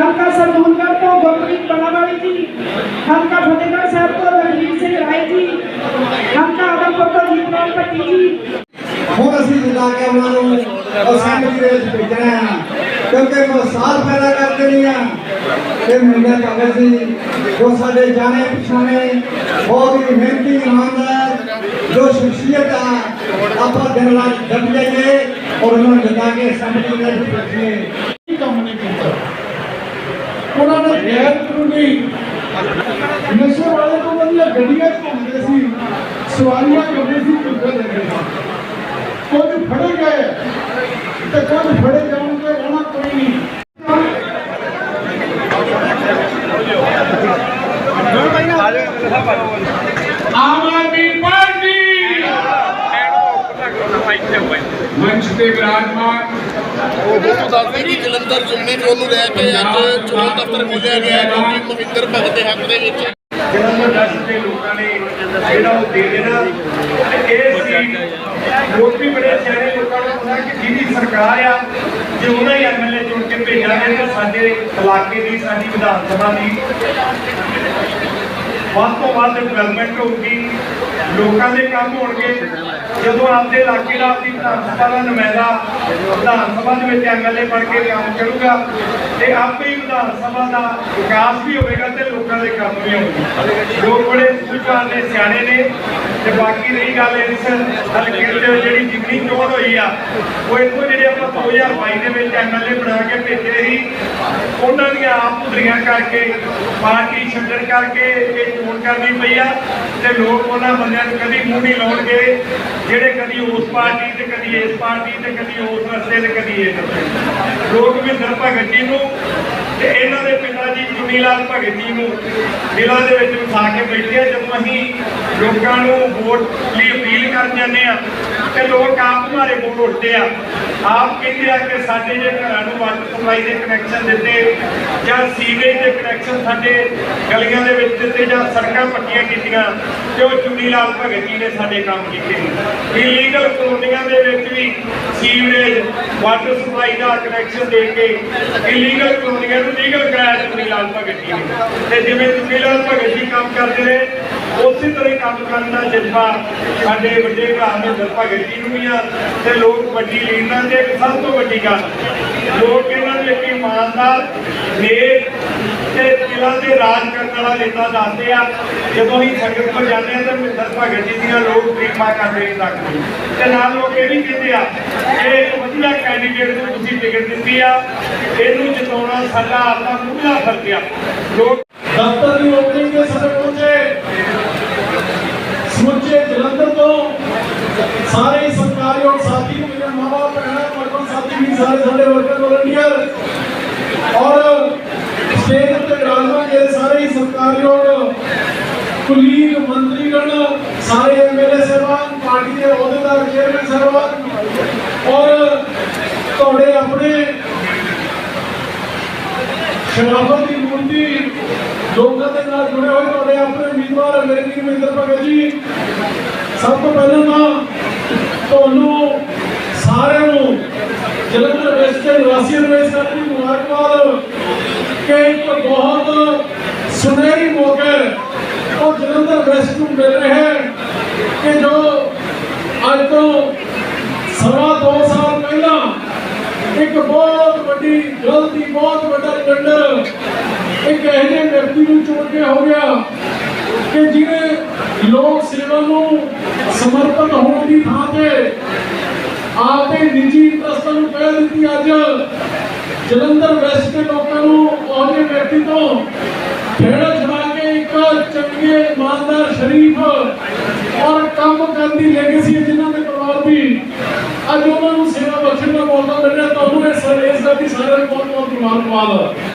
ਹਲਕਾ ਸਰਦੂਲਗੜ੍ਹ ਤੋਂ ਗੁਰਪ੍ਰੀਤ ਬਣਾਵਾਲੀ ਜੀ ਹਲਕਾ ਫਤਿਹਗੜ੍ਹ ਸਾਹਿਬ ਤੋਂ ਰਣਜੀਤ ਸਿੰਘ ਰਾਏ ਜੀ ਹਲਕਾ ਆਦਮਪੁਰ ਤੋਂ ਜੀਤਲਾਲ ਭੱਟੀ ਜੀ ਹੁਣ ਅਸੀਂ ਜਿੱਦਾਂ ਕਿ ਉਹਨਾਂ ਨੂੰ ਅਸੈਂਬਲੀ ਦੇ ਵਿੱਚ ਭੇਜਣਾ ਹੈ, ਕਿਉਂਕਿ ਮਸਾਲ ਪੈਦਾ ਕਰ ਦੇਣੀ ਆ, ਤੇ ਮੁੰਡਾ ਕਾਗਜ਼ ਸੀ ਜੋ ਸਾਡੇ ਜਾਣੇ ਪਛਾਣੇ, ਬਹੁਤ ਹੀ ਮਿਹਨਤੀ, ਇਮਾਨਦਾਰ, ਜੋ ਸ਼ਖਸੀਅਤ ਆ, ਆਪਾਂ ਦਿਨ ਰਾਤ ਡਟ ਜਾਈਏ ਔਰ ਉਹਨਾਂ ਨੂੰ ਜਿੱਦਾਂ ਕਿ ਅਸੈਂਬਲੀ ਦੇ ਵਿੱਚ ਭੇਜੀਏ ਕੀ ਕੰਮ ਨਹੀਂ ਕੀਤਾ ਉਹਨਾਂ ਨੇ ਗੈਰ ਕਾਨੂੰਨੀ ਨਸ਼ੇ ਵਾਲੇ ਤੋਂ ਵਧੀਆ ਗੱਡੀਆਂ ਘੁੰਮਦੇ ਸੀ। ਸਵਾਰੀਆਂ ਕਰਦੇ ਸੀ ਲੈਂਦੇ ਸੀ ਕੁਝ ਫੜੇ ਗਏ। ਤੇ ਕੁਝ ਫੜੇ ਜਾਣਗੇ ਉਹਨਾਂ ਕੋਈ ਨਹੀਂ। ਆਮ ਆਦਮੀ ਪਾਰਟੀ। ਮੰਚ ਤੇ ਵਿਰਾਜਮਾਨ ਉਹ ਤੋਂ ਦੱਸਦੇ ਕਿ ਜਲੰਧਰ ਜ਼ਿਮਨੀ ਚੋਣ ਨੂੰ ਲੈ ਕੇ ਅੱਜ ਚੋਣ ਦਫ਼ਤਰ ਖੋਲ੍ਹਿਆ ਗਿਆ ਹੈ ਮਹਿੰਦਰ ਭਗਤ ਦੇ ਹੱਕ ਦੇ ਵਿੱਚ ਜਲੰਧਰ ਦਸ ਦੇ ਲੋਕਾਂ ਨੇ ਜਿਹੜਾ ਉਹ ਦੇ ਦੇਣਾ, ਇਹ ਸੀ ਵੋਟ ਵੀ ਬੜੇ ਸਿਆਣੇ ਲੋਕਾਂ ਨੂੰ ਪਤਾ ਕਿ ਜਿਹਦੀ ਸਰਕਾਰ ਆ, ਜੇ ਉਹਨਾਂ ਹੀ ਐਮਐਲਏ ਚੁਣ ਕੇ ਭੇਜਾਂਗੇ ਤਾਂ ਸਾਡੇ ਇਲਾਕੇ ਦੀ, ਸਾਡੀ ਵਿਧਾਨ ਸਭਾ ਦੀ ਵੱਧ ਤੋਂ ਵੱਧ ਡਿਵੈਲਪਮੈਂਟ ਹੋਊਗੀ। ਲੋਕਾਂ ਦੇ ਕੰਮ ਹੋਣਗੇ। ਜਦੋਂ ਆਪਦੇ ਇਲਾਕੇ ਦਾ ਆਪਣੀ ਵਿਧਾਨ ਸਭਾ ਦਾ ਨੁਮਾਇੰਦਾ ਵਿਧਾਨ ਸਭਾ ਦੇ ਵਿੱਚ ਐਮਐਲਏ ਬਣ ਕੇ ਕੰਮ ਕਰੂਗਾ ਤੇ ਆਪੇ ਹੀ ਵਿਧਾਨ ਸਭਾ ਦਾ ਵਿਕਾਸ ਵੀ ਹੋਵੇਗਾ ਤੇ ਲੋਕਾਂ ਦੇ ਕੰਮ ਵੀ ਹੋਣਗੇ। ਲੋਕ ਬੜੇ ਸੁਝਾਅ ਨੇ, ਸਿਆਣੇ ਨੇ ਤੇ ਬਾਕੀ ਰਹੀ ਗੱਲ ਇਸ ਹਲਕੇ ਦੇ ਜਿਹੜੀ ਜਿੰਨੀ ਚੋਣ ਹੋਈ ਆ, ਉਹ ਇੱਥੋਂ ਜਿਹੜੇ ਆਪਾਂ 2022 ਦੇ ਵਿੱਚ ਐਮਐਲਏ ਬਣਾ ਕੇ ਭੇਜੇ ਸੀ, ਉਹਨਾਂ ਦੀਆਂ ਆਪ ਪੁਦਰੀਆਂ ਕਰਕੇ, ਪਾਰਟੀ ਛੱਡਣ ਕਰਕੇ ਇਹ ਚੋਣ ਕਰਨੀ ਪਈ ਆ ਤੇ ਲੋਕ ਉਹਨਾਂ ਬੰਦੇ ਨੂੰ ਕਦੀ ਮੂੰਹ ਨਹੀਂ ਲਾਉਣਗੇ, ਜਿਹੜੇ ਕਦੀ ਉਸ ਪਾਰਟੀ ਤੇ, ਕਦੀ ਇਸ ਪਾਰਟੀ ਤੇ, ਕਦੀ ਉਸ ਰਸਤੇ ਤੇ, ਕਦੀ ਇਹ ਰਸਤੇ। ਲੋਕ ਵੀ ਭਗਤ ਜੀ ਨੂੰ ਤੇ ਇਹਨਾਂ ਦੇ ਪਿਤਾ ਜੀ ਚੁਨੀ ਲਾਲ ਭਗਤ ਜੀ ਨੂੰ ਦਿਲਾਂ ਦੇ ਵਿੱਚ ਉਠਾ ਕੇ ਬੈਠੇ ਆ ਜਦੋਂ ਅਸੀਂ ਲੋਕਾਂ ਨੂੰ ਵੋਟ ਲਈ ਅਪੀਲ ਕਰਨ ਜਾਂਦੇ ਆ, ਤੇ ਲੋਕ ਆਪ ਮਾਰੇ ਵੋਟ ਉੱਠਦੇ ਆ ਆਪ ਕਹਿੰਦੇ ਆ ਕਿ ਸਾਡੇ ਜੇ ਘਰਾਂ ਨੂੰ ਵਾਟਰ ਸਪਲਾਈ ਦੇ ਕਨੈਕਸ਼ਨ ਦਿੱਤੇ ਜਾਂ ਸੀਵਰੇਜ ਦੇ ਕਨੈਕਸ਼ਨ ਸਾਡੇ ਗਲੀਆਂ ਦੇ ਵਿੱਚ ਦਿੱਤੇ ਜਾਂ ਸੜਕਾਂ ਪੱਕੀਆਂ ਕੀਤੀਆਂ ਤੇ ਉਹ ਚੁਨੀ ਲਾਲ ਭਗਤ ਜੀ ਨੇ ਸਾਡੇ ਕੰਮ ਕੀਤੇ ਇਲੀਗਲ ਕਲੋਨੀਆਂ ਦੇ ਵਿੱਚ ਵੀ ਸੀਵਰੇਜ ਵਾਟਰ ਸਪਲਾਈ ਦਾ ਕਨੈਕਸ਼ਨ ਦੇ ਕੇ ਇਲੀਗਲ ਕਲੋਨੀਆਂ ਨੂੰ ਲੀਗਲ ਕਰਾਇਆ ਚੁਨੀ ਲਾਲ ਭਗਤ ਜੀ ਨੇ। ਤੇ ਜਿਵੇਂ ਚੁਨੀ ਲਾਲ ਭਗਤ ਜੀ ਕੰਮ ਕਰਦੇ ਨੇ ਉਸੇ ਤਰ੍ਹਾਂ ਹੀ ਕੰਮ ਕਰਨ ਦਾ ਜਜ਼ਬਾ ਸਾਡੇ ਵੱਡੇ ਭਰਾ ਮਹਿੰਦਰ ਭਗਤ ਜੀ ਨੂੰ ਵੀ ਆ ਤੇ ਲੋਕ ਵੱਡੀ ਲੀਡਰਾਂ ਦੇ ਇੱਕ ਸਭ ਤੋਂ ਵੱਡੀ ਗੱਲ ਲੋਕ ਇਹਨਾਂ ਦੇ ਇੱਕ ਇਮਾਨਦਾਰ, ਨੇਕ ਤੇ ਦਿਲਾਂ ਦੇ ਰਾਜ ਕਰਨ ਵਾਲਾ ਨੇਤਾ ਦੱਸਦੇ ਆ। ਜਦੋਂ ਹੀ ਸੰਗਤ ਕੋਲ ਜਾਂਦੇ ਆ ਤਾਂ ਮਹਿੰਦਰ ਭਗਤ ਜੀ ਦੀਆਂ ਲੋਕ ਪ੍ਰੀਮਾ ਕਰਦੇ ਨਹੀਂ ਲੱਗਦੇ ਤੇ ਨਾਲ ਲੋਕ ਇਹ ਵੀ ਕਹਿੰਦੇ ਆ ਕਿ ਇੱਕ ਵਧੀਆ ਕੈਂਡੀਡੇਟ ਨੂੰ ਤੁਸੀਂ ਟਿਕਟ ਦਿੱਤੀ ਆ। ਇਹਨੂੰ ਜਿਤਾਉਣਾ ਸਾਡਾ ਆਪਣਾ ਮੁੱਢਲਾ ਫਰਜ਼ ਆ। ਲੋਕ ਦਫ਼ਤਰ ਦੀ ਓਪਨਿੰਗ ਦੇ ਸਮੇਂ ਪਹੁੰਚੇ। ਸਮੁੱਚੇ ਜਲੰਧਰ ਤੋਂ ਸਾਰੇ ਹੀ ਸਾਥੀ ਨੂੰ ਮੇਰੇ ਮਾਵਾ ਭੈਣਾਂ ਵਰਕਰ ਸਾਥੀ ਵੀ ਸਾਰੇ ਸਾਡੇ ਵਰਕਰ ਵਲੰਟੀਅਰ ਔਰ ਸਟੇਜ ਉੱਤੇ ਵਿਰਾਜਮਾਨ ਜਿਹੜੇ ਸਾਰੇ ਹੀ ਕੁਲੀਗ ਮੰਤਰੀਗਣ, ਸਾਰੇ ਐਮਐਲਏ ਸਾਹਿਬਾਨ, ਪਾਰਟੀ ਦੇ ਅਹੁਦੇਦਾਰ, ਚੇਅਰਮੈਨ ਸਾਹਿਬਾਨ, ਔਰ ਤੁਹਾਡੇ ਆਪਣੇ ਸ਼ਰਾਫਤ ਦੀ ਮੂਰਤੀ ਲੋਕਾਂ ਦੇ ਨਾਲ ਜੁੜੇ ਹੋਏ ਤੁਹਾਡੇ ਆਪਣੇ ਉਮੀਦਵਾਰ ਮੇਰੇ ਵੀਰ ਭਗਤ ਜੀ। ਸਭ ਤੋਂ ਪਹਿਲਾਂ ਤਾਂ ਤੁਹਾਨੂੰ ਸਾਰਿਆਂ ਨੂੰ ਜਲੰਧਰ ਵੈਸਟ ਦੇ ਨਿਵਾਸੀਆਂ ਨੂੰ ਇਸ ਦੀ ਮੁਬਾਰਕਬਾਦ। ਕਿ ਇੱਕ ਬਹੁਤ ਸੁਨਹਿਰੀ ਮੌਕਾ ਉਹ ਜਲੰਧਰ ਵੈਸਟ ਨੂੰ ਮਿਲ ਰਿਹਾ ਹੈ ਕਿ ਜੋ ਅੱਜ ਤੋਂ ਸਵਾ ਦੋ ਸਾਲ ਪਹਿਲਾਂ ਇੱਕ ਬਹੁਤ ਵੱਡੀ ਗਲਤੀ, ਬਹੁਤ ਵੱਡਾ ਲੰਡਰ ਇੱਕ ਇਹੋ ਜਿਹੇ ਵਿਅਕਤੀ ਨੂੰ ਚੁਣ ਕੇ ਹੋ ਗਿਆ ਕਿ ਜਿਹਨੇ ਲੋਕ ਸੇਵਾ ਨੂੰ ਸਮਰਪਿਤ ਹੋਣ ਦੀ ਥਾਂ ਤੇ ਆਪਦੇ ਨਿੱਜੀ ਇੰਟਰਸਟਾਂ ਨੂੰ ਕਹਿ ਦਿੱਤੀ ਅੱਜ। ਜਲੰਧਰ ਵੈਸਟ ਦੇ ਲੋਕਾਂ ਨੂੰ ਉਹ ਵਿਅਕਤੀ ਤੋਂ ਖੇੜਾ ਛੁਡਾ ਕੇ ਇੱਕ ਚੰਗੇ ਇਮਾਨਦਾਰ ਸ਼ਰੀਫ ਔਰ ਕੰਮ ਕਰਨ ਦੀ ਲੈਗੇਸੀ ਜਿਨ੍ਹਾਂ ਦੇ ਪਰਿਵਾਰ ਦੀ। ਅੱਜ ਉਹਨਾਂ ਨੂੰ ਸੇਵਾ ਬਖਸ਼ਣ ਦਾ ਮੌਕਾ ਮਿਲਿਆ ਤੁਹਾਨੂੰ ਇਸ ਇਸ ਦਾ ਵੀ ਸਾਰਿਆਂ ਨੂੰ ਬਹੁਤ ਬਹੁਤ ਮੁਬਾਰਕਬਾਦ